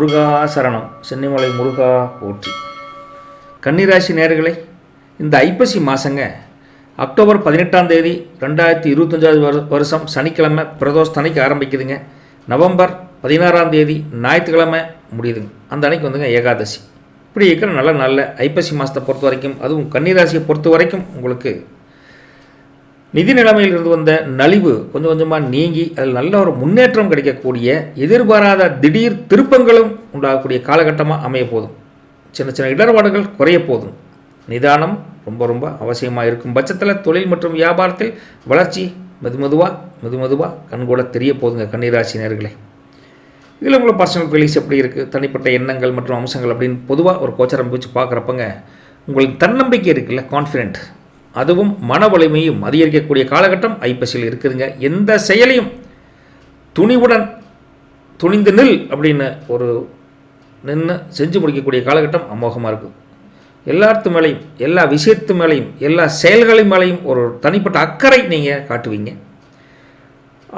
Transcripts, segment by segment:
முருகா சரணம். சென்னிமலை முருகா போற்றி. கன்னிராசி நேர்களை இந்த ஐப்பசி மாதங்க அக்டோபர் பதினெட்டாம் தேதி ரெண்டாயிரத்தி இருபத்தஞ்சாவது வரு வருஷம் சனிக்கிழமை பிரதோஷத்தனைக்கு ஆரம்பிக்குதுங்க. நவம்பர் பதினாறாம் தேதி ஞாயிற்றுக்கிழமை முடியுதுங்க. அந்த அன்னைக்கு வந்துங்க ஏகாதசி. இப்படி இருக்கிற நல்ல நல்ல ஐப்பசி மாதத்தை பொறுத்த வரைக்கும் அதுவும் கன்னிராசியை பொறுத்த வரைக்கும் உங்களுக்கு நிதி நிலைமையில் இருந்து வந்த நலிவு கொஞ்சம் கொஞ்சமாக நீங்கி அதில் நல்ல ஒரு முன்னேற்றம் கிடைக்கக்கூடிய எதிர்பாராத திடீர் திருப்பங்களும் உண்டாகக்கூடிய காலகட்டமாக அமைய போதும். சின்ன சின்ன இடர்பாடுகள் குறைய போதும். நிதானம் ரொம்ப ரொம்ப அவசியமாக இருக்கும் பட்சத்தில் தொழில் மற்றும் வியாபாரத்தில் வளர்ச்சி மெது மெதுவாக மெது மெதுவாக கண்கூட தெரிய போதுங்க கன்னிராசி நேர்களே. இதில் உங்களை பர்சனல் ஃபீலிங்ஸ் எப்படி இருக்குது தனிப்பட்ட எண்ணங்கள் மற்றும் அம்சங்கள் அப்படின்னு பொதுவாக ஒரு கோச்சரம் வச்சு பார்க்குறப்பங்க உங்களுக்கு தன்னம்பிக்கை இருக்குல்ல கான்ஃபிடென்ட் அதுவும் மன வலிமையும் அதிகரிக்கக்கூடிய காலகட்டம் ஐப்பசியில் இருக்குதுங்க. எந்த செயலையும் துணிவுடன் துணிந்து நில் அப்படின்னு ஒரு நின்று செஞ்சு முடிக்கக்கூடிய காலகட்டம் அமோகமாக இருக்கும். எல்லாத்து மேலேயும் எல்லா விஷயத்து மேலேயும் எல்லா செயல்களின் மேலேயும் ஒரு தனிப்பட்ட அக்கறை நீங்கள் காட்டுவீங்க.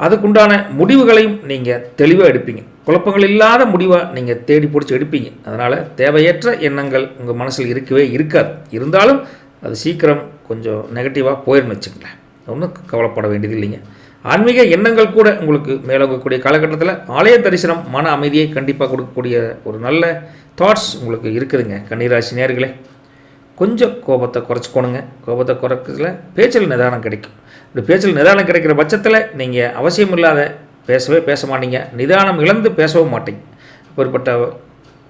அதுக்குண்டான முடிவுகளையும் நீங்கள் தெளிவாக எடுப்பீங்க. குழப்பங்கள் இல்லாத முடிவாக நீங்கள் தேடி பிடிச்சி எடுப்பீங்க. அதனால் தேவையற்ற எண்ணங்கள் உங்கள் மனசில் இருக்கவே இருக்காது. இருந்தாலும் அது சீக்கிரம் கொஞ்சம் நெகட்டிவாக போயிருந்து வச்சுக்கங்களேன். ஒன்றும் கவலைப்பட வேண்டியது இல்லைங்க. ஆன்மீக எண்ணங்கள் கூட உங்களுக்கு மேலோங்கக்கூடிய காலகட்டத்தில் ஆலய தரிசனம் மன அமைதியை கண்டிப்பாக கொடுக்கக்கூடிய ஒரு நல்ல தாட்ஸ் உங்களுக்கு இருக்குதுங்க கன்னிராசி நேர்களே. கொஞ்சம் கோபத்தை குறைச்சிக்கோணுங்க. கோபத்தை குறைக்கிறதுல பேச்சில் நிதானம் கிடைக்கும். இப்படி பேச்சில் நிதானம் கிடைக்கிற பட்சத்தில் நீங்கள் அவசியம் இல்லாத பேசவே பேச மாட்டீங்க. நிதானம் இழந்து பேசவும் மாட்டீங்க. அப்படிப்பட்ட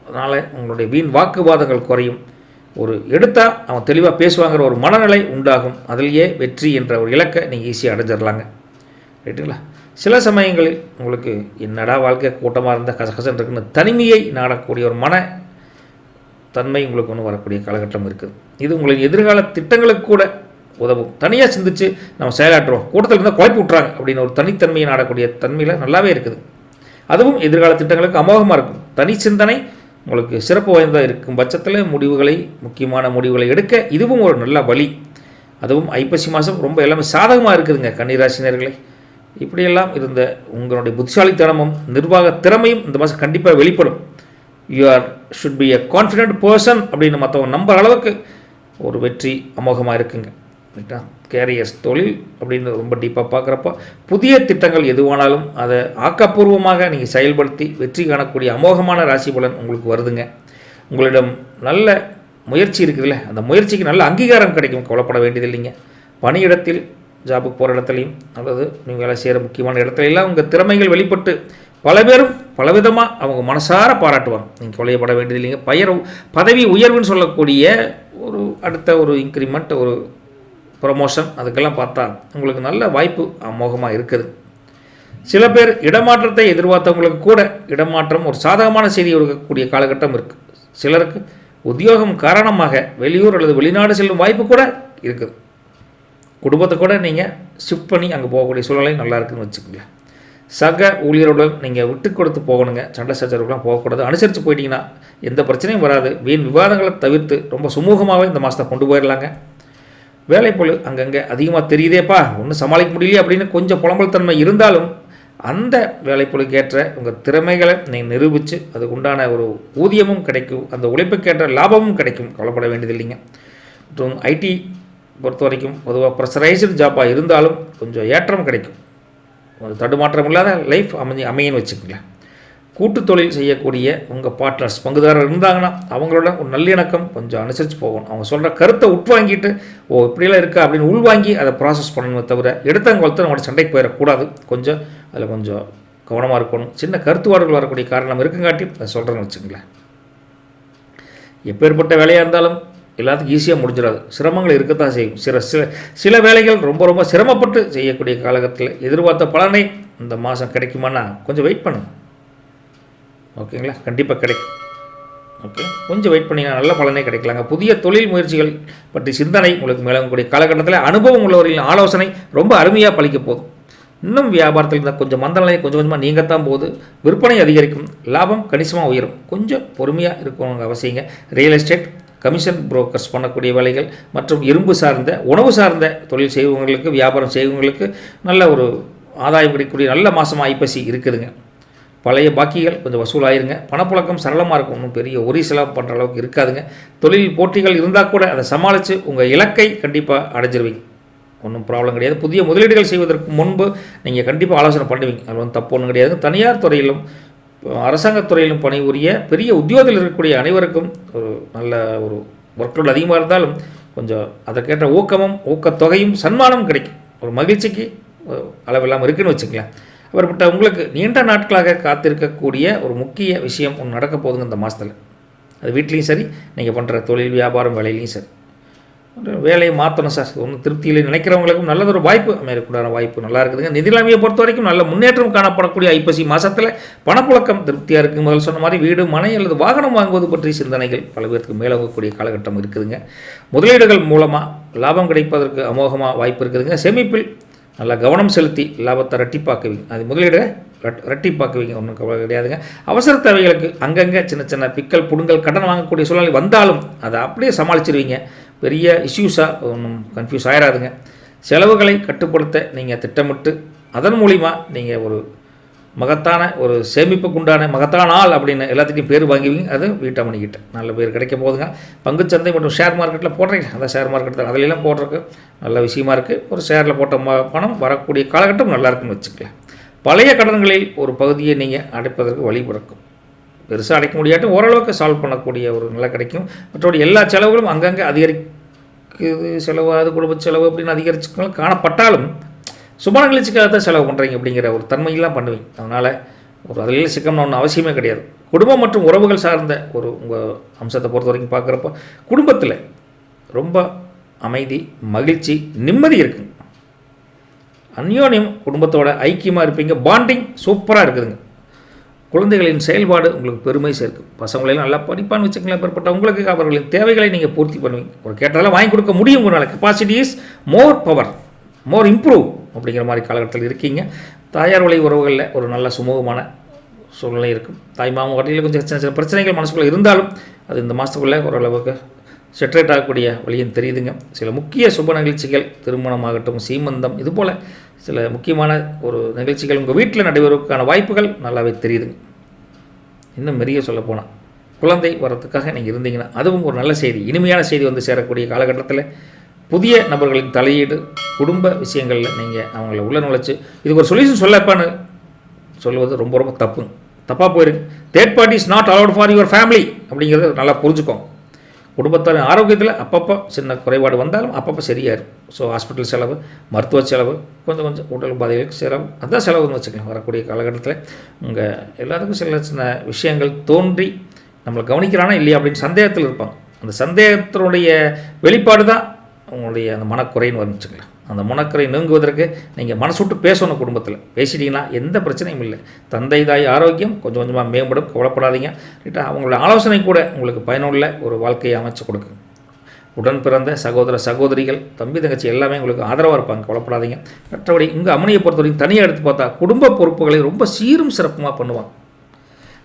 அதனால் உங்களுடைய வீண் வாக்குவாதங்கள் குறையும். ஒரு எடுத்தால் அவன் தெளிவாக பேசுவாங்கிற ஒரு மனநிலை உண்டாகும். அதிலேயே வெற்றி என்ற ஒரு இலக்கை நீங்கள் ஈஸியாக அடைஞ்சிடலாங்க ரைட்டுங்களா சில சமயங்களில் உங்களுக்கு என்னடா வாழ்க்கை கூட்டமாக இருந்தால் கசகசன் இருக்குன்னு தனிமையை நாடக்கூடிய ஒரு மன தன்மை உங்களுக்கு ஒன்று வரக்கூடிய காலகட்டம் இருக்குது. இது உங்களின் எதிர்கால திட்டங்களுக்கு கூட உதவும். தனியாக சிந்திச்சு நம்ம செயலாற்றுறோம் கூட்டத்தில் இருந்தால் குழப்பி விட்றாங்க அப்படின்னு ஒரு தனித்தன்மையை நாடக்கூடிய தன்மையில் நல்லாவே இருக்குது. அதுவும் எதிர்கால திட்டங்களுக்கு அமோகமாக இருக்கும். தனி சிந்தனை உங்களுக்கு சிறப்பு வாய்ந்ததாக இருக்கும் பட்சத்தில் முடிவுகளை முக்கியமான முடிவுகளை எடுக்க இதுவும் ஒரு நல்ல வழி. அதுவும் ஐப்பசி மாதம் ரொம்ப எல்லாமே சாதகமாக இருக்குதுங்க கன்னிராசினியர்களே. இப்படியெல்லாம் இருந்த உங்களுடைய புத்திசாலித்தனமும் நிர்வாக திறமையும் இந்த மாதம் கண்டிப்பாக வெளிப்படும். You are should be a confident person அப்படின்னு மற்றவங்க நம்புற அளவுக்கு ஒரு வெற்றி அமோகமாக இருக்குங்க. ரைட்டா? கேரியர்ஸ் தொழில் அப்படின்னு ரொம்ப டீப்பாக பார்க்குறப்ப புதிய திட்டங்கள் எதுவானாலும் அதை ஆக்கப்பூர்வமாக நீங்கள் செயல்படுத்தி வெற்றி காணக்கூடிய அமோகமான ராசி பலன் உங்களுக்கு வருதுங்க. உங்களிடம் நல்ல முயற்சி இருக்குதுல்ல? அந்த முயற்சிக்கு நல்ல அங்கீகாரம் கிடைக்கும். கவலைப்பட வேண்டியதில்லைங்க. பணியிடத்தில் ஜாபுக்கு போகிற இடத்துலையும் அல்லது நீங்கள் வேலை செய்கிற முக்கியமான இடத்துலையெல்லாம் உங்கள் திறமைகள் வெளிப்பட்டு பல பேரும் பலவிதமாக அவங்க மனசார பாராட்டுவாங்க. நீங்கள் கவலையப்பட வேண்டியதில்லைங்க. பயிர் பதவி உயர்வுன்னு சொல்லக்கூடிய ஒரு அடுத்த ஒரு இன்க்ரிமெண்ட் ஒரு ப்ரமோஷன் அதுக்கெல்லாம் பார்த்தா உங்களுக்கு நல்ல வாய்ப்பு அமோகமாக இருக்குது. சில பேர் இடமாற்றத்தை எதிர்பார்த்தவங்களுக்கு கூட இடமாற்றம் ஒரு சாதகமான செய்தி கொடுக்கக்கூடிய காலகட்டம் இருக்குது சிலருக்கு உத்தியோகம் காரணமாக வெளியூர் அல்லது வெளிநாடு செல்லும் வாய்ப்பு கூட இருக்குது. குடும்பத்தை கூட நீங்கள் ஷிஃப்ட் பண்ணி அங்கே போகக்கூடிய சூழ்நிலை நல்லா இருக்குன்னு வச்சுக்கோங்களேன் சக ஊழியருடன் நீங்கள் விட்டு கொடுத்து போகணுங்க. சண்டை சச்சரவுலாம் போகக்கூடாது. அனுசரித்து போயிட்டீங்கன்னா எந்த பிரச்சனையும் வராது. வீண் விவாதங்களை தவிர்த்து ரொம்ப சுமூகமாகவே இந்த மாதத்தை கொண்டு போயிடலாங்க வேலைப்பொழு அங்கங்கே அதிகமாக தெரியுதேப்பா ஒன்றும் சமாளிக்க முடியலையே அப்படின்னு கொஞ்சம் புலம்பல் தன்மை இருந்தாலும் அந்த வேலைப்பொழுக்கேற்ற உங்கள் திறமைகளை நீ நிரூபித்து அதுக்கு உண்டான ஒரு ஊதியமும் கிடைக்கும் அந்த உழைப்புக்கேற்ற லாபமும் கிடைக்கும் கவலைப்பட வேண்டியதில்லைங்க மற்றும் ஐடி பொறுத்த வரைக்கும் பொதுவாக ப்ரெஷரைஸ்டு ஜாப்பாக இருந்தாலும் கொஞ்சம் ஏற்றம் கிடைக்கும். ஒரு தடுமாற்றம் இல்லாத லைஃப் அமைஞ்சு அமையன்னு வச்சுக்கோங்களேன். கூட்டு தொழில் செய்யக்கூடிய உங்கள் பார்ட்னர்ஸ் பங்குதாரர் இருந்தாங்கன்னா அவங்களோட ஒரு நல்லிணக்கம் கொஞ்சம் அனுசரித்து போகணும். அவங்க சொல்கிற கருத்தை உட்வாங்கிட்டு ஓ இப்படியெல்லாம் இருக்கா? அப்படின்னு உள்வாங்கி அதை ப்ராசஸ் பண்ணணுமே தவிர எடுத்தவங்களுக்கு நம்மளோட சண்டைக்கு போயிடக்கூடாது. கொஞ்சம் அதில் கொஞ்சம் கவனமாக இருக்கணும். சின்ன கருத்துவாடுகள் வரக்கூடிய காரணம் இருக்குங்காட்டி அதை சொல்கிறேன்னு வச்சுங்களேன் எப்பேற்பட்ட வேலையாக இருந்தாலும் எல்லாத்துக்கும் ஈஸியாக முடிஞ்சிடாது. சிரமங்கள் இருக்கத்தான் செய்யும். சில சில சில வேலைகள் ரொம்ப ரொம்ப சிரமப்பட்டு செய்யக்கூடிய காலகட்டத்தில் எதிர்பார்த்த பலனை இந்த மாதம் கிடைக்குமானா கொஞ்சம் வெயிட் பண்ணுங்கள் ஓகேங்களா? கண்டிப்பாக கிடைக்கும். ஓகே? கொஞ்சம் வெயிட் பண்ணிங்கன்னா நல்ல பலனே கிடைக்கலாங்க. புதிய தொழில் முயற்சிகள் பற்றி சிந்தனை உங்களுக்கு மேலங்கக்கூடிய காலகட்டத்தில் அனுபவம் உள்ளவர்களின் ஆலோசனை ரொம்ப அருமையாக பழிக்க போதும். இன்னும் வியாபாரத்தில் இருந்தால் கொஞ்சம் மந்தநிலை கொஞ்சம் கொஞ்சமாக நீங்கத்தான் போகுது விற்பனை அதிகரிக்கும் லாபம் கணிசமாக உயரும். கொஞ்சம் பொறுமையாக இருக்கணுங்க அவசியங்க. ரியல் எஸ்டேட் கமிஷன் புரோக்கர்ஸ் பண்ணக்கூடிய வேலைகள் மற்றும் இரும்பு சார்ந்த உணவு சார்ந்த தொழில் செய்வங்களுக்கு வியாபாரம் செய்வங்களுக்கு நல்ல ஒரு ஆதாயம் கிடைக்கக்கூடிய நல்ல மாதமாக ஐப்பசி இருக்குதுங்க. பழைய பாக்கிகள் கொஞ்சம் வசூலாயிருங்க. பணப்புழக்கம் சரளமாக இருக்கும். ஒன்றும் பெரிய ஒரே செலவு பண்ணுற அளவுக்கு இருக்காதுங்க. தொழில் போட்டிகள் இருந்தால் கூட அதை சமாளித்து உங்கள் இலக்கை கண்டிப்பாக அடைஞ்சிருவீங்க. ஒன்றும் ப்ராப்ளம் கிடையாது. புதிய முதலீடுகள் செய்வதற்கு முன்பு நீங்கள் கண்டிப்பாக ஆலோசனை பண்ணுவீங்க. அது வந்து தப்பு ஒன்றும் கிடையாது. தனியார் துறையிலும் அரசாங்கத் துறையிலும் பணிபுரிய பெரிய உத்தியோகத்தில் இருக்கக்கூடிய அனைவருக்கும் ஒரு நல்ல ஒரு ஒர்க்லோடு அதிகமாக இருந்தாலும் கொஞ்சம் அதற்கேற்ற ஊக்கமும் ஊக்கத்தொகையும் சன்மானமும் கிடைக்கும். ஒரு மகிழ்ச்சிக்கு அளவில்லாமல் இருக்குன்னு வச்சுக்கலாம் அப்படிப்பட்ட உங்களுக்கு நீண்ட நாட்களாக காத்திருக்கக்கூடிய ஒரு முக்கிய விஷயம் ஒன்று நடக்க போகுதுங்க இந்த மாதத்தில் அது வீட்லேயும் சரி நீங்கள் பண்ணுற தொழில் வியாபாரம் வேலையிலையும் சரி. வேலையை மாற்றணும் சார். ஒன்றும் திருப்தியில் நினைக்கிறவங்களுக்கும் நல்லதொரு வாய்ப்பு அமையக்கூடாத வாய்ப்பு நல்லா இருக்குதுங்க. நிதிலாமையை பொறுத்த வரைக்கும் நல்ல முன்னேற்றம் காணப்படக்கூடிய ஐப்பசி மாதத்தில் பணப்புழக்கம் திருப்தியாக இருக்குது முதல் சொன்ன மாதிரி வீடு மனை அல்லது வாகனம் வாங்குவது பற்றிய சிந்தனைகள் பல பேருக்கு மேலோங்கக்கூடிய காலகட்டம் இருக்குதுங்க. முதலீடுகள் மூலமாக லாபம் கிடைப்பதற்கு அமோகமாக வாய்ப்பு இருக்குதுங்க. சேமிப்பில் நல்லா கவனம் செலுத்தி லாபத்தை ரெட்டிப்பாக்குவீங்க அது முதலீடு ரெட் ரெட்டிப்பாக்குவீங்க ஒன்றும் கவலை கிடையாதுங்க. அவசர தேவைகளுக்கு அங்கங்கே சின்ன சின்ன பிக்கல் புடுங்கல் கடன் வாங்கக்கூடிய சூழ்நிலை வந்தாலும் அதை அப்படியே சமாளிச்சிருவீங்க. பெரிய இஷ்யூஸாக ஒன்றும் கன்ஃபியூஸ் ஆயிடாதுங்க செலவுகளை கட்டுப்படுத்த நீங்கள் திட்டமிட்டு அதன் மூலிமா நீங்கள் ஒரு மகத்தான ஒரு சேமிப்புக்கு உண்டான மகத்தான ஆள் அப்படின்னு எல்லாத்துட்டையும் பேர் வாங்குவீங்க. அது வீட்டமணிக்கிட்ட. நல்ல பேர் கிடைக்க போகுதுங்க பங்குச்சந்தை மற்றும் ஷேர் மார்க்கெட்டில் போடுறீங்க. அதான் ஷேர் மார்க்கெட் தான். அதிலெல்லாம் போடுறதுக்கு நல்ல விஷயமா இருக்குது ஒரு ஷேரில் போட்ட ம பணம் வரக்கூடிய காலகட்டம் நல்லாயிருக்குன்னு வச்சுக்கலாம் பழைய கடன்களில் ஒரு பகுதியை நீங்கள் அடைப்பதற்கு வழி பிறக்கும். பெருசாக அடைக்க முடியாட்டும் ஓரளவுக்கு சால்வ் பண்ணக்கூடிய ஒரு நிலை கிடைக்கும். மற்றபடி எல்லா செலவுகளும் அங்கங்கே அதிகரிக்குது செலவு அது குடும்ப செலவு அப்படின்னு அதிகரிச்சுக்கலாம் காணப்பட்டாலும் சுப நிகழ்ச்சிக்காக தான் செலவு பண்ணுறீங்க அப்படிங்கிற ஒரு தன்மையெல்லாம் பண்ணுவீங்க. அதனால் ஒரு அதில் சிக்கம்னு ஒன்று அவசியமே கிடையாது. குடும்பம் மற்றும் உறவுகள் சார்ந்த ஒரு உங்கள் அம்சத்தை பொறுத்த வரைக்கும் பார்க்குறப்ப குடும்பத்தில் ரொம்ப அமைதி மகிழ்ச்சி நிம்மதி இருக்குங்க அந்யோன்யம் குடும்பத்தோட ஐக்கியமாக இருப்பீங்க. பாண்டிங் சூப்பராக இருக்குதுங்க. குழந்தைகளின் செயல்பாடு உங்களுக்கு பெருமை சேர்க்கும். பசங்களையும் நல்லா படிப்பான்னு வச்சுக்கலாம் ஏற்பட்ட உங்களுக்கு அவர்களின் தேவைகளை நீங்கள் பூர்த்தி பண்ணுவீங்க. ஒரு கேட்டதெல்லாம் வாங்கி கொடுக்க முடியும் உங்களால். Capacity is more power more improve அப்படிங்கிற மாதிரி காலகட்டத்தில் இருக்கீங்க. தாயார் வழி உறவுகளில் ஒரு நல்ல சுமூகமான சூழ்நிலை இருக்கும். தாய் மாமன் வகையில் கொஞ்சம் சின்ன சின்ன பிரச்சனைகள் மனசுக்குள்ளே இருந்தாலும் அது இந்த மாதத்துக்குள்ளே ஓரளவுக்கு செட்ரேட் ஆகக்கூடிய வழியும் தெரியுதுங்க. சில முக்கிய சுப நிகழ்ச்சிகள் திருமணமாகட்டும் சீமந்தம் இது போல் சில முக்கியமான ஒரு நிகழ்ச்சிகள் உங்கள் வீட்டில் நடைபெறுவதற்கான வாய்ப்புகள் நல்லாவே தெரியுதுங்க. இன்னும் மெரிய சொல்ல போனால் குழந்தை வரத்துக்காக நீங்கள் இருந்தீங்கன்னா அதுவும் ஒரு நல்ல செய்தி இனிமையான செய்தி வந்து சேரக்கூடிய காலகட்டத்தில் புதிய நபர்களின் தலையீடு குடும்ப விஷயங்களில் நீங்கள் அவங்கள உள்ள நுழைச்சி இதுக்கு ஒரு சொல்யூஷன் சொல்லப்பான்னு சொல்லுவது ரொம்ப ரொம்ப தப்பு. தப்பாக போயிருங்க third party is not allowed for your family அப்படிங்கிறத நல்லா புரிஞ்சுக்கோங்க. குடும்பத்தாரின் ஆரோக்கியத்தில் அப்பப்போ சின்ன குறைபாடு வந்தாலும் அப்பப்போ சரியாயிரும். ஸோ ஹாஸ்பிட்டல் செலவு மருத்துவ செலவு கொஞ்சம் கொஞ்சம் உடல் உபாதைகளுக்கு செலவு அதுதான் செலவுன்னு வச்சுக்கலாம். வரக்கூடிய காலகட்டத்தில் உங்கள் எல்லாத்துக்கும் சில சின்ன விஷயங்கள் தோன்றி நம்மளை கவனிக்கிறானா இல்லையா அப்படின்னு சந்தேகத்தில் இருப்பாங்க. அந்த சந்தேகத்தினுடைய வெளிப்பாடு தான் உங்களுடைய அந்த மனக்குறைன்னு வந்துச்சுங்களேன் அந்த மனக்குறை நீங்குவதற்கு நீங்கள் மனசு விட்டு பேசணும் குடும்பத்தில். பேசிட்டீங்கன்னா எந்த பிரச்சனையும் இல்லை. தந்தை தாய் ஆரோக்கியம் கொஞ்சம் கொஞ்சமாக மேம்படும். கவலைப்படாதீங்க. ரைட்டா அவங்களோட ஆலோசனை கூட உங்களுக்கு பயனுள்ள ஒரு வாழ்க்கையை அமைச்சு கொடுக்கும். உடன் பிறந்த சகோதர சகோதரிகள் தம்பி தங்கச்சி எல்லாமே உங்களுக்கு ஆதரவாக இருப்பாங்க. கவலைப்படாதீங்க. மற்றபடி உங்கள் அம்மனியை பொறுத்த வரைக்கும் தனியாக எடுத்து பார்த்தா குடும்ப பொறுப்புகளை ரொம்ப சீரும் சிறப்புமாக பண்ணுவாங்க.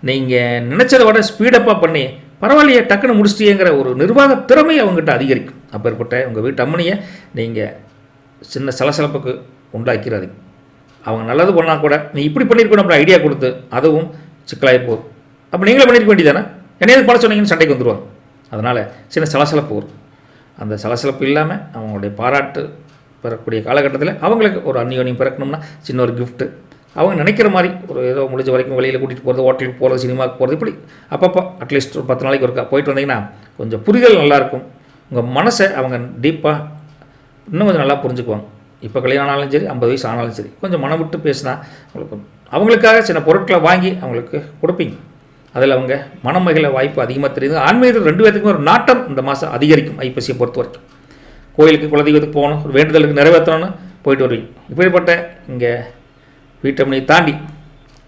நீங்கள் நினச்சதை விட ஸ்பீடப்பாக பண்ணி பரவாயில்லையே டக்குன்னு முடிச்சிட்டியேங்கிற ஒரு நிர்வாக திறமை அவங்ககிட்ட அதிகரிக்கும். அப்பேற்பட்ட உங்கள் வீட்டு அம்மனியை நீங்கள் சின்ன சலசலப்புக்கு உண்டாக்கிறாதீங்க. அவங்க நல்லது பண்ணால் கூட நீ இப்படி பண்ணியிருக்கணும் அப்படி ஐடியா கொடுத்து அதுவும் சிக்கலாகி போகுது அப்போ நீங்களே பண்ணியிருக்க வேண்டியதானே என்னையாவது பண்ண சொன்னீங்கன்னு சண்டைக்கு வந்துடுவாங்க அதனால் சின்ன சலசலப்பு வரும். அந்த சலசலப்பு இல்லாமல் அவங்களுடைய பாராட்டு பெறக்கூடிய காலகட்டத்தில் அவங்களுக்கு ஒரு அந்நியோனியம் பிறக்கணும்னா சின்ன ஒரு கிஃப்ட்டு அவங்க நினைக்கிற மாதிரி ஒரு ஏதோ முடிஞ்ச வரைக்கும் வெளியில் கூட்டிகிட்டு போகிறது ஹோட்டலுக்கு போகிறது சினிமாவுக்கு போகிறது இப்படி அப்பப்போ அட்லீஸ்ட் ஒரு பத்து நாளைக்கு ஒருக்கா போயிட்டு வந்தீங்கன்னா கொஞ்சம் புரிதல் நல்லாயிருக்கும் உங்கள் மனசை அவங்க டீப்பாக இன்னும் கொஞ்சம் நல்லா புரிஞ்சுக்குவாங்க. இப்போ கல்யாணம் ஆனாலும் சரி ஐம்பது வயசு ஆனாலும் சரி கொஞ்சம் மனம் விட்டு பேசினா அவங்களுக்கு அவங்களுக்காக சில பொருட்களை வாங்கி அவங்களுக்கு கொடுப்பீங்க. அதில் அவங்க மனமகிழ வாய்ப்பு அதிகமாக தெரியுது. ஆன்மீகத்தில் ரெண்டு பேர்த்துக்கும் ஒரு நாட்டம் இந்த மாதம் அதிகரிக்கும் ஐப்பசியை பொறுத்த வரைக்கும். கோயிலுக்கு குலதெய்வத்துக்கு போகணும் ஒரு வேண்டுதலுக்கு நிறைவேற்றணும்னு போயிட்டு வருவீங்க. இப்படிப்பட்ட இங்கே வீட்டமணியை தாண்டி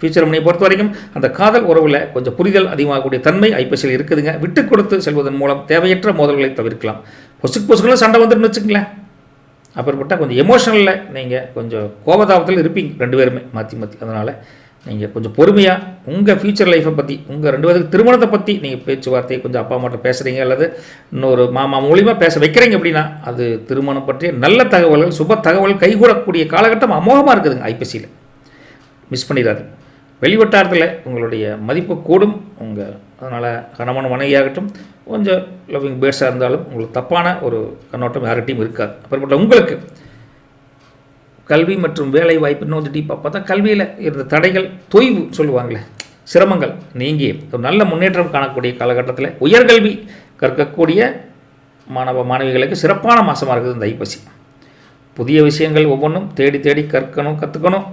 ஃபியூச்சர் மணியை பொறுத்த வரைக்கும் அந்த காதல் உறவில் கொஞ்சம் புரிதல் அதிகமாகக்கூடிய தன்மை ஐப்பசியில் இருக்குதுங்க. விட்டு கொடுத்து செல்வதன் மூலம் தேவையற்ற மோதல்களை தவிர்க்கலாம். பொசுக்கு பொசுக்குள்ள சண்டை வந்துருன்னு வச்சுக்கங்களேன். அப்புறப்பட்ட கொஞ்சம் எமோஷனலில் நீங்கள் கொஞ்சம் கோபதாபத்தில் இருப்பீங்க ரெண்டு பேருமே மாற்றி மாற்றி அதனால் நீங்கள் கொஞ்சம் பொறுமையாக உங்கள் ஃப்யூச்சர் லைஃப்பை பற்றி உங்கள் ரெண்டு பேருக்கு திருமணத்தை பற்றி நீங்கள் பேச்சுவார்த்தையை கொஞ்சம் அப்பா அம்மாட்ட பேசுகிறீங்க அல்லது இன்னொரு மாமா மூலியமாக பேச வைக்கிறீங்க அப்படின்னா அது திருமணம் பற்றிய நல்ல தகவல்கள் சுப தகவல் கைகூடக்கூடிய காலகட்டம் அமோகமாக இருக்குதுங்க ஐப்பசியில். மிஸ் பண்ணிடாது. வெளிவட்டாரத்தில் உங்களுடைய மதிப்பு கூடும். உங்கள் அதனால் கனமான மனைவியாகட்டும் கொஞ்சம் லவ்விங் பேர்ஸாக இருந்தாலும் உங்களுக்கு தப்பான ஒரு கண்ணோட்டம் யார்கிட்டையும் இருக்காது. அப்புறப்பட்ட உங்களுக்கு கல்வி மற்றும் வேலை வாய்ப்பு இன்னும் கொஞ்சம் டீப்பாக பார்த்தா கல்வியில் இருந்த தடைகள் தொய்வு சொல்லுவாங்களே சிரமங்கள் நீங்கி ஒரு நல்ல முன்னேற்றம் காணக்கூடிய காலகட்டத்தில் உயர்கல்வி கற்கக்கூடிய மாணவ மாணவிகளுக்கு சிறப்பான மாதமாக இருக்குது இந்த ஐப்பசி. புதிய விஷயங்கள் ஒவ்வொன்றும் தேடி தேடி கற்கணும் கற்றுக்கணும்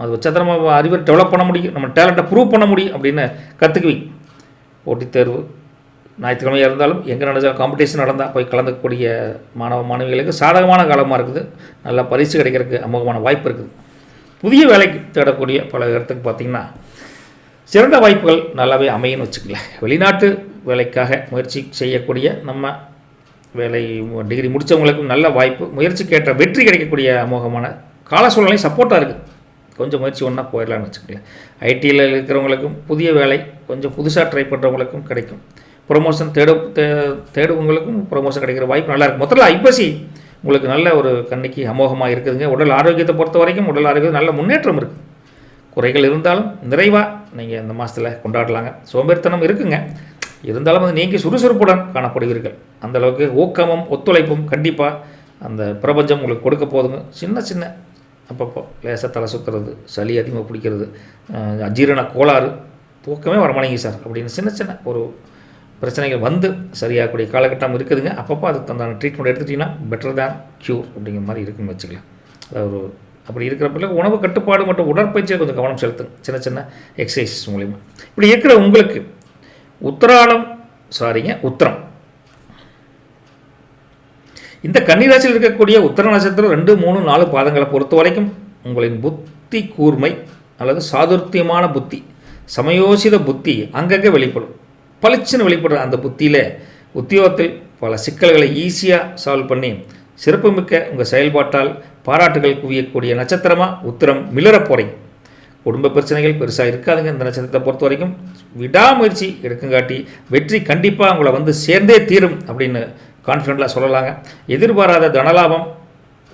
அது வச்சா தான் நம்ம அறிவை டெவலப் பண்ண முடியும். நம்ம டேலண்ட்டை ப்ரூவ் பண்ண முடியும் அப்படின்னு கற்றுக்குவீங்க போட்டித் தேர்வு ஞாயிற்றுக்கிழமையாக இருந்தாலும் எங்கே நடந்தாலும் காம்படிஷன் நடந்தால் போய் கலந்துக்கக்கூடிய மாணவ மாணவிகளுக்கு சாதகமான காலமாக இருக்குது. நல்ல பரிசு கிடைக்கிறதுக்கு அமோகமான வாய்ப்பு இருக்குது. புதிய வேலைக்கு தேடக்கூடிய பல இடத்துக்கு பார்த்திங்கன்னா சிறந்த வாய்ப்புகள் நல்லாவே அமையும்னு வச்சுக்கல வெளிநாட்டு வேலைக்காக முயற்சி செய்யக்கூடிய நம்ம வேலை டிகிரி முடித்தவங்களுக்கும் நல்ல வாய்ப்பு முயற்சிக்கேற்ற வெற்றி கிடைக்கக்கூடிய அமோகமான கால சூழ்நிலை சப்போர்ட்டாக இருக்குது. கொஞ்சம் முயற்சி ஒன்றா போயிடலாம்னு வச்சுக்கோங்களேன். ஐடியில் இருக்கிறவங்களுக்கும் புதிய வேலை கொஞ்சம் புதுசாக ட்ரை பண்ணுறவங்களுக்கும் கிடைக்கும். ப்ரொமோஷன் தேடு தே தேடுவங்களுக்கும் ப்ரொமோஷன் கிடைக்கிற வாய்ப்பு நல்லாயிருக்கும் மொத்தத்தில் ஐப்பசி உங்களுக்கு நல்ல ஒரு கண்ணிக்கு அமோகமாக இருக்குதுங்க. உடல் ஆரோக்கியத்தை பொறுத்த வரைக்கும் உடல் ஆரோக்கியம் நல்ல முன்னேற்றம் இருக்குது குறைகள் இருந்தாலும் நிறைவாக நீங்கள் இந்த மாதத்தில் கொண்டாடலாங்க. சோம்பேறித்தனம் இருக்குங்க. இருந்தாலும் அது நீங்கள் சுறுசுறுப்புடன் காணப்படுவீர்கள். அந்த அளவுக்கு ஊக்கமும் ஒத்துழைப்பும் கண்டிப்பாக அந்த பிரபஞ்சம் உங்களுக்கு கொடுக்க போதுங்க. சின்ன சின்ன அப்பப்போ லேசாக தலை சுற்றுறது சளி அதிகமாக பிடிக்கிறது அஜீரண கோளாறு தூக்கமே வரமாட்டேங்க சார். அப்படின்னு சின்ன சின்ன ஒரு பிரச்சனைகள் வந்து சரியாகக்கூடிய காலகட்டம் இருக்குதுங்க. அப்பப்போ அதுக்கு அந்த ட்ரீட்மெண்ட் எடுத்துட்டிங்கன்னா பெட்டர் தேன் க்யூர் அப்படிங்கிற மாதிரி இருக்குன்னு வச்சுக்கலாம். அதாவது ஒரு அப்படி இருக்கிறப்பல உணவு கட்டுப்பாடு மற்றும் உடற்பயிற்சியை கொஞ்சம் கவனம் செலுத்துங்க. சின்ன சின்ன எக்ஸசைஸ் மூலிமா இப்படி இருக்கிற உங்களுக்கு உத்தராடம் சாரிங்க உத்தரம். இந்த கன்னிராசியில் இருக்கக்கூடிய உத்தர நட்சத்திரம் ரெண்டு மூணு நாலு பாதங்களை பொறுத்த வரைக்கும் உங்களின் புத்தி கூர்மை அல்லது சாதுர்த்தியமான புத்தி சமயோசித புத்தி அங்கங்கே வெளிப்படும். பளிச்சுன்னு வெளிப்படுற அந்த புத்தியில் உத்தியோகத்தில் பல சிக்கல்களை ஈஸியாக சால்வ் பண்ணி சிறப்புமிக்க உங்கள் செயல்பாட்டால் பாராட்டுகள் குவியக்கூடிய நட்சத்திரமாக உத்திரம் மிளறப் போகிறீங்க குடும்ப பிரச்சனைகள் பெருசாக இருக்காதுங்க இந்த நட்சத்திரத்தை பொறுத்த வரைக்கும். விடாமுயற்சி எடுக்குங்காட்டி வெற்றி கண்டிப்பாக உங்களை வந்து சேர்ந்தே தீரும் அப்படின்னு கான்ஃபிடென்ட்டாக சொல்லலாங்க. எதிர்பாராத தனலாபம்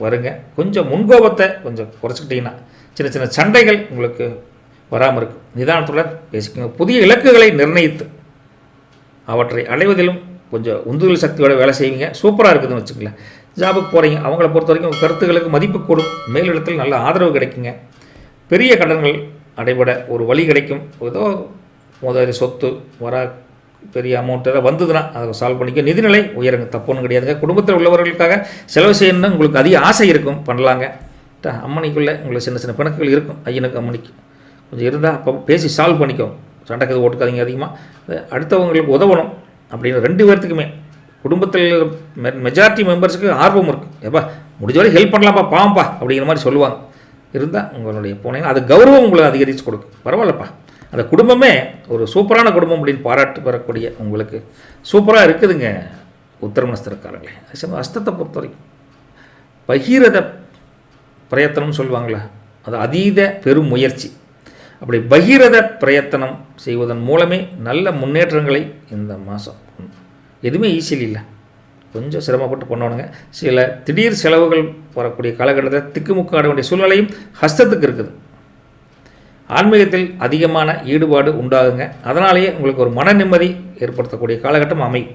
வருங்க. கொஞ்சம் முன்கோபத்தை கொஞ்சம் குறைச்சிக்கிட்டிங்கன்னா சின்ன சின்ன சண்டைகள் உங்களுக்கு வராமல் இருக்கும். நிதானத்துடன் பேசிக்கோங்க. புதிய இலக்குகளை நிர்ணயித்து அவற்றை அடைவதிலும் கொஞ்சம் உந்துதல் சக்தியோட வேலை செய்வீங்க. சூப்பராக இருக்குதுன்னு வச்சுக்கங்களேன். ஜாபுக்கு போகிறீங்க அவங்கள பொறுத்த வரைக்கும் கருத்துக்களுக்கு மதிப்பு கூடும். மேலிடத்தில் நல்ல ஆதரவு கிடைக்குங்க. பெரிய கடன்கள் அடைபட ஒரு வழி கிடைக்கும். ஏதோ முதல் சொத்து வர பெரிய அமௌண்ட் எதாவது வந்ததுன்னா அதை சால்வ் பண்ணிக்க. நிதிநிலை உயருங்க. தப்புன்னு கிடையாதுங்க. குடும்பத்தில் உள்ளவர்களுக்காக செலவு செய்யணும்னு உங்களுக்கு அதிக ஆசை இருக்கும் பண்ணலாங்க. அம்மனிக்குள்ளே உங்களுக்கு சின்ன சின்ன பிணக்குகள் இருக்கும் ஐயனுக்கு அம்மனிக்கு கொஞ்சம் இருந்தால் அப்போ பேசி சால்வ் பண்ணிக்கோ. சண்டைக்கு ஓட்டுக்காதீங்க அதிகமாக அடுத்தவங்களுக்கு உதவணும் அப்படின்னு ரெண்டு பேர்த்துக்குமே. குடும்பத்தில் மெஜாரிட்டி மெம்பர்ஸுக்கு ஆர்வம் இருக்குது ஏப்பா முடிஞ்சவரை ஹெல்ப் பண்ணலாம்ப்பா பாவம்ப்பா அப்படிங்கிற மாதிரி சொல்லுவாங்க. இருந்தால் உங்களுடைய போனீங்கன்னா அது கௌரவம் உங்களுக்கு அதிகரித்து கொடுக்கும். பரவாயில்லப்பா. அந்த குடும்பமே ஒரு சூப்பரான குடும்பம் அப்படின்னு பாராட்டு பெறக்கூடிய உங்களுக்கு சூப்பராக இருக்குதுங்க உத்தரமனஸ்திரக்காரங்களே அதே அஸ்தத்தை பொறுத்த வரைக்கும் பகீரத பிரயத்தனம்னு சொல்லுவாங்களா அது அதீத பெரும் முயற்சி. அப்படி பகீரத பிரயத்தனம் செய்வதன் மூலமே நல்ல முன்னேற்றங்களை இந்த மாதம் எதுவுமே ஈஸியில் இல்லை. கொஞ்சம் சிரமப்பட்டு பண்ணணுங்க. சில திடீர் செலவுகள் வரக்கூடிய காலகட்டத்தில் திக்குமுக்காட வேண்டிய சூழ்நிலையும் ஹஸ்தத்துக்கு இருக்குது. ஆன்மீகத்தில் அதிகமான ஈடுபாடு உண்டாகுங்க. அதனாலேயே உங்களுக்கு ஒரு மன நிம்மதி ஏற்படுத்தக்கூடிய காலகட்டம் அமையும்.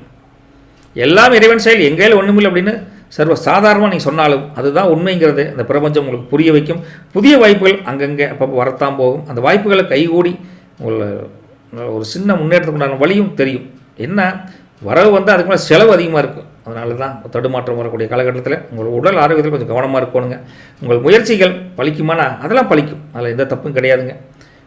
எல்லாம் இறைவன் செயல் எங்கேயும் ஒன்றுமில்லை அப்படின்னு சர்வ சாதாரணமாக நீ சொன்னாலும் அதுதான் உண்மைங்கிறது அந்த பிரபஞ்சம் உங்களுக்கு புரிய வைக்கும். புதிய வாய்ப்புகள் அங்கங்கே அப்பப்போ வரத்தான் போகும். அந்த வாய்ப்புகளை கைகூடி உங்களை ஒரு சின்ன முன்னேற்றத்துக்குண்டான வழியும் தெரியும். என்ன? வரவு வந்து அதுக்கு மேலே செலவு அதிகமாக இருக்கும். அதனால தான் தடுமாற்றம் வரக்கூடிய காலகட்டத்தில் உங்கள் உடல் ஆரோக்கியத்தில் கொஞ்சம் கவனமாக இருக்கணுங்க. உங்கள் முயற்சிகள் பழிக்குமானா அதெல்லாம் பலிக்கும். அதில் எந்த தப்பும் கிடையாதுங்க.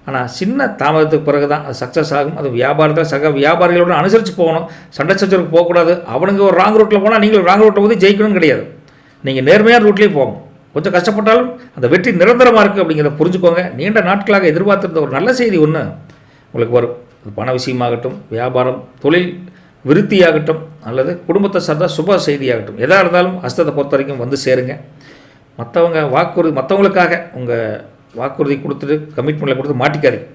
ஆனால் சின்ன தாமதத்துக்கு பிறகு தான் அது சக்ஸஸ் ஆகும். அது வியாபாரத்தில் சக வியாபாரிகளோட அனுசரித்து போகணும். சண்டை சச்சரவுக்கு போகக்கூடாது. அவனுங்க ஒரு ராங் ரூட்டில் போனால் நீங்கள் ராங் ரூட்டில் வந்து ஜெயிக்கணும் கிடையாது. நீங்கள் நேர்மையான ரூட்லேயே போகணும் கொஞ்சம் கஷ்டப்பட்டாலும் அந்த வெற்றி நிரந்தரமாக இருக்குது அப்படிங்கிறத புரிஞ்சுக்கோங்க. நீண்ட நாட்களாக எதிர்பார்த்துருந்த ஒரு நல்ல செய்தி ஒன்று உங்களுக்கு வரும். அது பண விஷயமாகட்டும் வியாபாரம் தொழில் விருத்தியாகட்டும் அல்லது குடும்பத்தை சார்ந்த சுப செய்தியாகட்டும் எதாக இருந்தாலும் அஸ்தத்தை பொறுத்த வரைக்கும் வந்து சேருங்க. மற்றவங்க வாக்குறுதி மற்றவங்களுக்காக உங்கள் வாக்குறுதி கொடுத்துட்டு கமிட்மெண்ட்டில் கொடுத்து மாட்டிக்காதீங்க.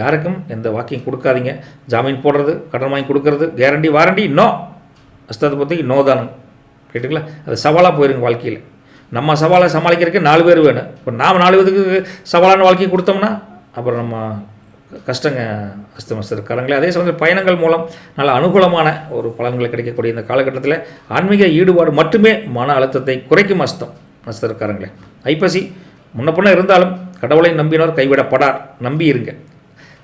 யாருக்கும் எந்த வாக்கியம் கொடுக்காதீங்க. ஜாமீன் போடுறது கடன் வாங்கி கொடுக்கறது கேரண்டி வாரண்டி நோ அஸ்தத்தை பொறுத்தவரைக்கும் நோ தானு கேட்டுங்களா? அது சவாலாக போயிருங்க வாழ்க்கையில். நம்ம சவாலை சமாளிக்கிறதுக்கு நாலு பேர் வேணும். இப்போ நாம் நாலு பேருக்கு சவாலான வாழ்க்கையை கொடுத்தோம்னா அப்புறம் நம்ம கஷ்டங்க அஸ்தமஸ்தருக்காரங்களே அதே சமயத்தில் பயணங்கள் மூலம் நல்ல அனுகூலமான ஒரு பலன்கள் கிடைக்கக்கூடிய இந்த காலகட்டத்தில் ஆன்மீக ஈடுபாடு மட்டுமே மன அழுத்தத்தை குறைக்கும் அஸ்தம் நஸ்தருக்காரங்களே ஐப்பசி முன்ன இருந்தாலும் கடவுளை நம்பினோர் கைவிடப்படார். நம்பி இருங்க.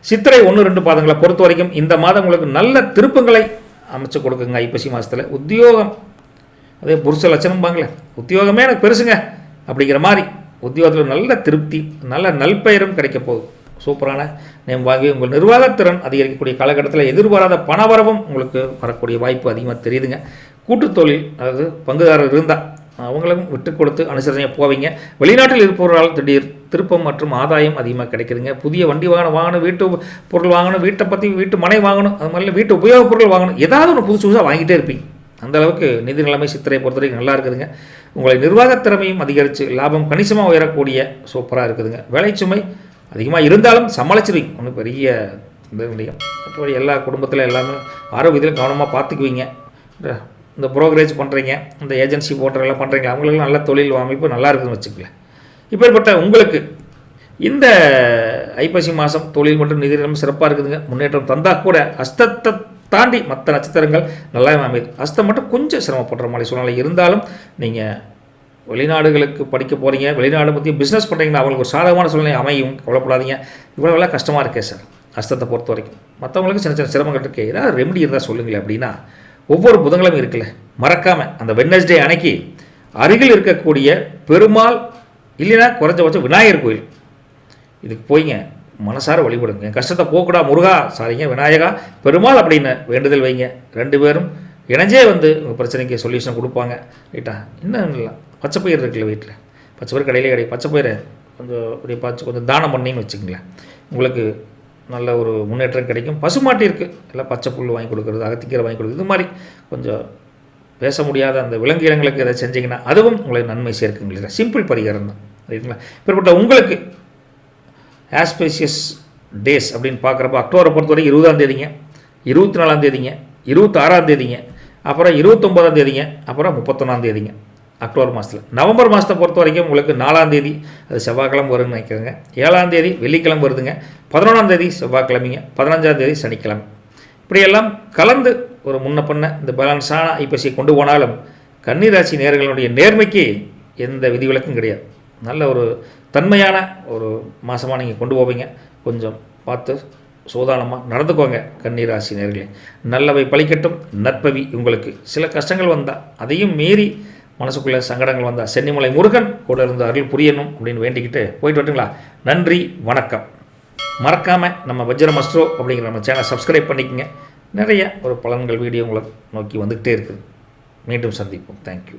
சித்திரை ஒன்று ரெண்டு பாதங்களை பொறுத்த வரைக்கும் இந்த மாதம் உங்களுக்கு நல்ல திருப்பங்களை அமைச்சு கொடுக்குங்க ஐப்பசி மாதத்தில் உத்தியோகம். அதே புருஷ லட்சணம்பாங்களே உத்தியோகமே எனக்கு பெருசுங்க அப்படிங்கிற மாதிரி உத்தியோகத்தில் நல்ல திருப்தி நல்ல நல்பெயரும் கிடைக்க போகுது. சூப்பரான நேம் வாங்கி உங்கள் நிர்வாகத்திறன் அதிகரிக்கக்கூடிய காலகட்டத்தில் எதிர்பாராத பணவரவும் உங்களுக்கு வரக்கூடிய வாய்ப்பு அதிகமாக தெரியுதுங்க. கூட்டுத்தொழில் அதாவது பங்குதாரர் இருந்தால் அவங்களும் விட்டு கொடுத்து அனுசரணையாக போவீங்க. வெளிநாட்டில் இருப்பவர்களால் திடீர் திருப்பம் மற்றும் ஆதாயம் அதிகமாக கிடைக்குதுங்க. புதிய வண்டி வாங்கணும் வாங்கணும் வீட்டு பொருள் வாங்கணும் வீட்டை பற்றி வீட்டு மனை வாங்கணும் அது மாதிரி வீட்டு உபயோகப் பொருள் வாங்கணும். ஏதாவது ஒன்று புதுசு புதுசாக வாங்கிட்டே இருப்பீங்க. அந்த அளவுக்கு நிதி நிலைமை சித்திரை பொறுத்த வரைக்கும் நல்லா இருக்குதுங்க. உங்களை நிர்வாகத் திறமையும் அதிகரித்து லாபம் கணிசமாக உயரக்கூடிய சூப்பராக இருக்குதுங்க. வேலைச்சுமை அதிகமாக இருந்தாலும் சமாளிச்சிருவீங்க. ஒன்றும் பெரிய இது முடியும் மற்றபடி எல்லா குடும்பத்தில் எல்லாமே ஆரோக்கியத்தில் கவனமாக பார்த்துக்குவீங்க. இந்த இந்த ப்ரோக்கரேஜ் பண்ணுறீங்க இந்த ஏஜென்சி போட்டுறதெல்லாம் பண்ணுறீங்க அவங்களுக்கு நல்ல தொழில் அமைப்பு நல்லா இருக்குதுன்னு வச்சுக்கல இப்பேற்பட்ட உங்களுக்கு இந்த ஐப்பசி மாதம் தொழில் மற்றும் நிதி நிலைமை சிறப்பாக இருக்குதுங்க. முன்னேற்றம் தந்தால் கூட அஸ்தத்தை தாண்டி மற்ற நட்சத்திரங்கள் நல்லா அமையுது. அஸ்தம் மட்டும் கொஞ்சம் சிரமப்படுற மாதிரி சூழ்நிலை இருந்தாலும் நீங்கள் வெளிநாடுகளுக்கு படிக்க போகிறீங்க வெளிநாடு பற்றி பிஸ்னஸ் பண்ணுறீங்கன்னா அவங்களுக்கு ஒரு சாதகமான சூழ்நிலை அமையும். கவலைப்படாதீங்க. இவ்வளோவெல்லாம் கஷ்டமாக இருக்கே சார் அஸ்தத்தை பொறுத்த வரைக்கும். மற்றவங்களுக்கு சின்ன சின்ன சிரமங்கள் இருக்கு ஏதாவது ரெமெடி இருந்தால் சொல்லுங்களேன் அப்படின்னா ஒவ்வொரு புதன்கிழமை இருக்குல்ல மறக்காமல் அந்த வெட்னஸ்டே அன்னைக்கு அருகில் இருக்கக்கூடிய பெருமாள் இல்லைன்னா குறைஞ்சபட்சம் விநாயகர் கோயில். இதுக்கு போய்ங்க மனசார வழிபடுங்க. என் கஷ்டத்தை போக்கூடா முருகா சாரிங்க விநாயகா பெருமாள் அப்படின்னு வேண்டுதல் வைங்க. ரெண்டு பேரும் இணைஞ்சே வந்து உங்கள் பிரச்சனைக்கு சொல்யூஷன் கொடுப்பாங்க. ரைட்டா? இன்னும் இல்லை பச்சை பயிர் இருக்குல்ல வீட்டில். பச்சை பயிர் கடையிலே கிடையாது பச்சை பயிரை கொஞ்சம் அப்படியே பார்த்து கொஞ்சம் தானம் பண்ணின்னு வச்சுக்கங்களேன். உங்களுக்கு நல்ல ஒரு முன்னேற்றம் கிடைக்கும். பசுமாட்டிற்கு எல்லாம் பச்சை புல் வாங்கி கொடுக்குறது அகத்திக்கீரை வாங்கி கொடுக்குறது. இது மாதிரி கொஞ்சம் பேச முடியாத அந்த விலங்கினங்களுக்கு எதை செஞ்சிங்கன்னா அதுவும் உங்களுக்கு நன்மை சேர்க்குங்களா சிம்பிள் பரிகாரம் தான். ரைட்டுங்களா இப்படிப்பட்ட உங்களுக்கு ஆஸ்பேசியஸ் டேஸ் அப்படின்னு பார்க்குறப்ப அக்டோபரை பொறுத்த வரைக்கும் இருபதாம் தேதிங்க. இருபத்தி நாலாம் தேதிங்க. இருபத்தாறாம் தேதிங்க. அப்புறம் இருபத்தொம்போதாம் தேதிங்க. அப்புறம் முப்பத்தொன்னாம் தேதிங்க. அக்டோபர் மாதத்தில் நவம்பர் மாதத்தை பொறுத்த வரைக்கும் உங்களுக்கு நாலாம் தேதி அது செவ்வாய்க்கிழமை வரும்னு நினைக்கிறேங்க ஏழாம் தேதி வெள்ளிக்கிழமை வருதுங்க. பதினொன்றாம் தேதி செவ்வாய்க்கிழமைங்க. பதினஞ்சாம் தேதி சனிக்கிழமை. இப்படியெல்லாம் கலந்து ஒரு முன்ன பண்ண இந்த பேலன்ஸான ஐப்பசியை கொண்டு போனாலும் கன்னிராசி நேர்களுடைய நேர்மைக்கு எந்த விதிவிலக்கும் கிடையாது. நல்ல ஒரு தன்மையான ஒரு மாதமாக நீங்கள் கொண்டு போவீங்க. கொஞ்சம் பார்த்து சோதானமாக நடந்துக்கோங்க கன்னிராசி நேர்களே. நல்லவை பழிக்கட்டும் நற்பவி உங்களுக்கு. சில கஷ்டங்கள் வந்தால் அதையும் மீறி மனசுக்குள்ளே சங்கடங்கள் வந்தால் சென்னிமலை முருகன் கூட இருந்து அருள் புரியணும் அப்படின்னு வேண்டிக்கிட்டு போயிட்டு வரட்டுங்களா? நன்றி வணக்கம். மறக்காமல் நம்ம வஜ்ரம் அஸ்ட்ரோ அப்படிங்கிற நம்ம சேனலை சப்ஸ்கிரைப் பண்ணிக்கங்க. நிறைய ஒரு பலன்கள் வீடியோ உங்களை நோக்கி வந்துக்கிட்டே இருக்குது. மீண்டும் சந்திப்போம். தேங்க்யூ